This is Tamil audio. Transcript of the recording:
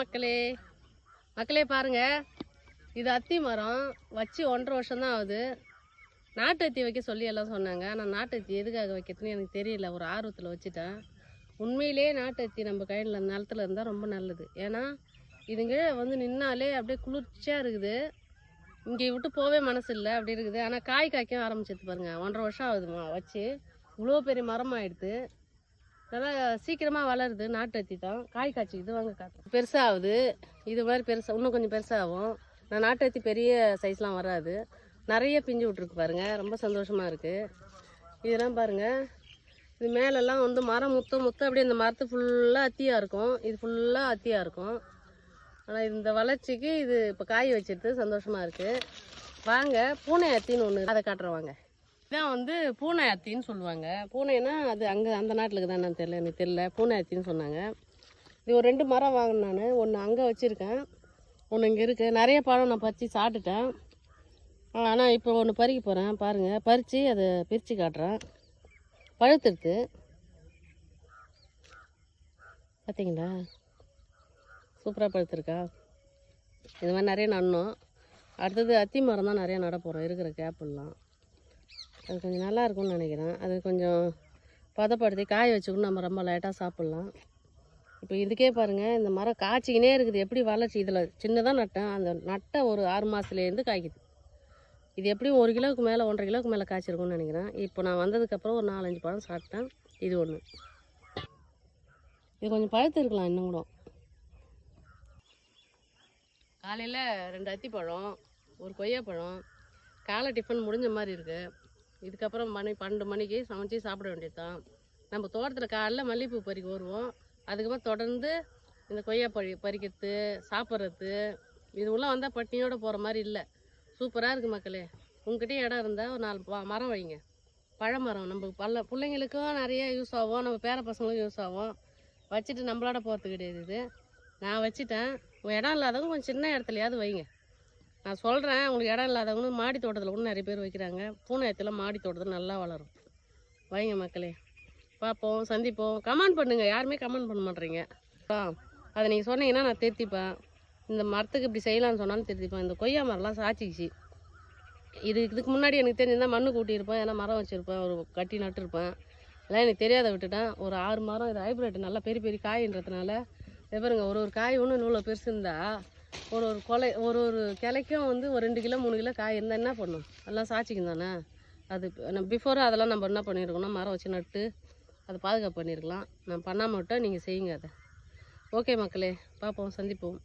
மக்களே. மக்களே பாருங்க. இது அத்தி மரம். வச்சு ஒன்றரை வருஷம் தான் ஆகுது. நாட்டு அத்தி வைக்க சொல்லி எல்லாம் சொன்னாங்க. ஆனால் நாட்டு அத்தி எதுக்காக வைக்கிறதுன்னு எனக்கு தெரியல. ஒரு ஆர்வத்தில் வச்சுட்டேன். உண்மையிலே நாட்டு அத்தி நம்ம கையில் நிலத்துல இருந்தால் ரொம்ப நல்லது. ஏன்னா இதுங்க வந்து நின்னாலே அப்படியே குளிர்ச்சியாக இருக்குது. இங்கே விட்டு போவே மனசு இல்லை அப்படி இருக்குது. ஆனால் காய் காய்க்க ஆரம்பிச்சது பாருங்கள் ஒன்றரை வருஷம் ஆகுதுமா வச்சு. இவ்வளோ பெரிய மரம் ஆயிடுது நல்லா சீக்கிரமாக வளருது நாட்டு அத்தி தான் காய் இது வாங்க காட்டு பெருசாகுது. இது மாதிரி பெருசாக இன்னும் கொஞ்சம் பெருசாகும். நான் நாட்டு அத்தி பெரிய சைஸ்லாம் வராது. நிறைய பிஞ்சு விட்ருக்கு பாருங்கள் ரொம்ப சந்தோஷமாக இருக்குது இதெல்லாம் பாருங்க. இது மேலெல்லாம் வந்து மரம் முத்த முத்த அப்படியே இந்த மரத்து ஃபுல்லாக அத்தியாக இருக்கும். இது ஃபுல்லாக அத்தியாக இருக்கும். ஆனால் இந்த வளர்ச்சிக்கு இது இப்போ காய் வச்சிருது சந்தோஷமாக இருக்குது வாங்க பூனை அத்தின்னு ஒன்று அதை காட்டுறேன் வாங்க. இதான் வந்து பூனை அத்தின்னு சொல்லுவாங்க. பூனைனா அது அங்கே அந்த நாட்டில் தான் தெரியல எனக்கு தெரியல. பூனை அத்தின்னு சொன்னாங்க. இது ஒரு ரெண்டு மரம் வாங்கினேன் நான். ஒன்று அங்கே வச்சுருக்கேன். ஒன்று இங்கே இருக்குது நிறைய பழம் நான் பறித்து சாப்பிட்டுட்டேன். ஆனால் இப்போ ஒன்று பறிக்க போகிறேன் பாருங்கள் பறித்து அதை பிரித்து காட்டுறேன். பழுத்துருது பார்த்தீங்களா சூப்பராக பழுத்துருக்கா. இது மாதிரி நிறைய நடணும். அடுத்தது அத்தி மரம் தான் நிறையா நட போகிறோம் இருக்கிற கேப்பெல்லாம் அது கொஞ்சம் நல்லா இருக்கும்னு நினைக்கிறேன். அது கொஞ்சம் பதப்படுத்தி காய வச்சுக்கணும். நம்ம ரொம்ப லைட்டாக சாப்பிட்லாம். இப்போ இதுக்கே பாருங்கள் இந்த மரம் காய்ச்சிக்கினே இருக்குது. எப்படி வளர்ச்சி? இதில் சின்னதாக நட்டேன். அந்த நட்ட ஒரு ஆறு மாதத்துலேருந்து காய்க்குது. இது எப்படியும் ஒரு கிலோவுக்கு மேலே ஒன்றரை கிலோவுக்கு மேலே காய்ச்சிருக்கும்னு நினைக்கிறேன். இப்போ நான் வந்ததுக்கப்புறம் ஒரு நாலஞ்சு பழம் சாப்பிட்டேன். இது ஒன்று இது கொஞ்சம் பழுத்து இருக்கலாம் இன்னும் கூட. காலையில் ரெண்டு அத்திப்பழம் ஒரு கொய்யாப்பழம் காலை டிஃபன் முடிஞ்ச மாதிரி இருக்குது இதுக்கப்புறம் மணி பன்னெண்டு மணிக்கு சமைச்சு சாப்பிட வேண்டியது தான் நம்ம தோட்டத்தில் காலைல மல்லிகைப்பூ பறிக்க வருவோம். அதுக்கப்புறம் தொடர்ந்து இந்த கொய்யா பறி பறிக்கிறது சாப்பிட்றது. இது உள்ள வந்தால் பட்டினியோட போகிற மாதிரி இல்லை. சூப்பராக இருக்குது மக்களே. உங்ககிட்டயும் இடம் இருந்தால் ஒரு நாலு மரம் வைங்க. பழமரம். நம்ம பல்ல பிள்ளைங்களுக்கும் நிறைய யூஸ் ஆகும். நம்ம பேர பசங்களுக்கும் யூஸ் ஆகும். வச்சுட்டு நம்மளோட போகிறது கிடையாது இது. நான் வச்சுட்டேன். இடம் இல்லாதவங்க கொஞ்சம் சின்ன இடத்துலையாவது வைங்க. நான் சொல்கிறேன் உங்களுக்கு இடம் இல்லாதவங்க மாடி தோட்டத்தில் கூட நிறைய பேர் வைக்கிறாங்க. பூனை மாடி தோட்டத்தில் நல்லா வளரும். வைங்க மக்களே. பார்ப்போம் சந்திப்போம். கமெண்ட் பண்ணுங்கள் யாருமே கமெண்ட் பண்ண மாட்டேறீங்க ஆ அதை நீங்கள் சொன்னீங்கன்னா நான் திருத்திப்பேன் இந்த மரத்துக்கு இப்படி செய்யலாம்னு சொன்னாலும் திருத்திப்பேன் இந்த கொய்யா மரம்லாம் சாச்சிக்குச்சு. இது இதுக்கு முன்னாடி எனக்கு தெரிஞ்சிருந்தால் மண்ணு கூட்டியிருப்பேன் ஏன்னா மரம் வச்சுருப்பேன் ஒரு கட்டி நட்டுருப்பேன். அதெல்லாம் எனக்கு தெரியாத விட்டுட்டேன். ஒரு ஆறு மரம் இது ஹைப்ரிட் நல்லா பெரிய பெரிய காயின்றதுனால எப்பருங்க பாருங்க ஒரு ஒரு காய் ஒன்று இவ்வளோ பெருசு இருந்தால் ஒரு ஒரு கொலை ஒரு ஒரு கிளைக்கும் வந்து ஒரு ரெண்டு கிலோ மூணு கிலோ காய் இருந்தால் என்ன பண்ணும்? எல்லாம் சாட்சிக்கும் தானே? அது பிஃபோர் அதெல்லாம் நம்ம என்ன பண்ணியிருக்கோம்னா மரம் வச்சு நட்டு அதை பாதுகாப்பு பண்ணியிருக்கலாம் நான் பண்ணாமல் விட்டால் நீங்கள் செய்யுங்க அதை. ஓகே மக்களே பார்ப்போம் சந்திப்போம்.